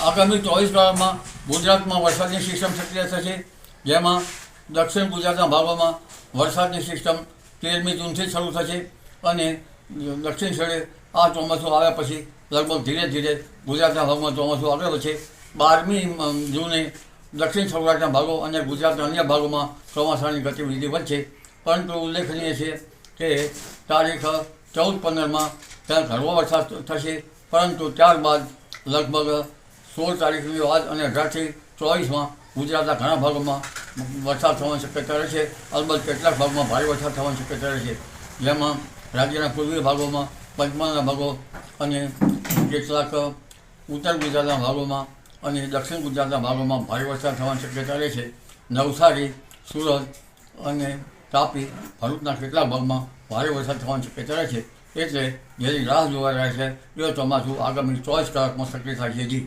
આગામી ચોવીસ કલાકમાં ગુજરાતમાં વરસાદની સિસ્ટમ સક્રિય થશે. જેમાં દક્ષિણ ગુજરાતના ભાગોમાં વરસાદની સિસ્ટમ તેરમી જૂનથી શરૂ થશે અને દક્ષિણ છેડે આ ચોમાસું આવ્યા પછી લગભગ ધીરે ધીરે ગુજરાતના ભાગમાં ચોમાસું આગળ વધશે. બારમી જૂને દક્ષિણ સૌરાષ્ટ્રના ભાગો અને ગુજરાતના અન્ય ભાગોમાં ચોમાસાની ગતિવિધિ વધશે. પરંતુ ઉલ્લેખનીય છે કે તારીખ ચૌદ પંદરમાં ત્યાં ઘણો વરસાદ થશે. પરંતુ ત્યારબાદ લગભગ સોળ તારીખની વાત અને અઢારથી ચોવીસમાં ગુજરાતના ઘણા ભાગોમાં વરસાદ થવાની શક્યતા રહેશે. અલબત્ત કેટલાક ભાગમાં ભારે વરસાદ થવાની શક્યતા રહેશે. જેમાં રાજ્યના પૂર્વીય ભાગોમાં, પંચમહાલના ભાગો અને કેટલાક ઉત્તર ગુજરાતના ભાગોમાં અને દક્ષિણ ગુજરાતના ભાગોમાં ભારે વરસાદ થવાની શક્યતા રહેશે. નવસારી, સુરત અને તાપી ભરૂચના કેટલાક ભાગમાં ભારે વરસાદ થવાની શક્યતા રહેશે. એટલે જેની રાહ જોવા રહે છે, એ ચોમાસું આગામી ચોવીસ કલાકમાં સક્રિય થાય છે જી.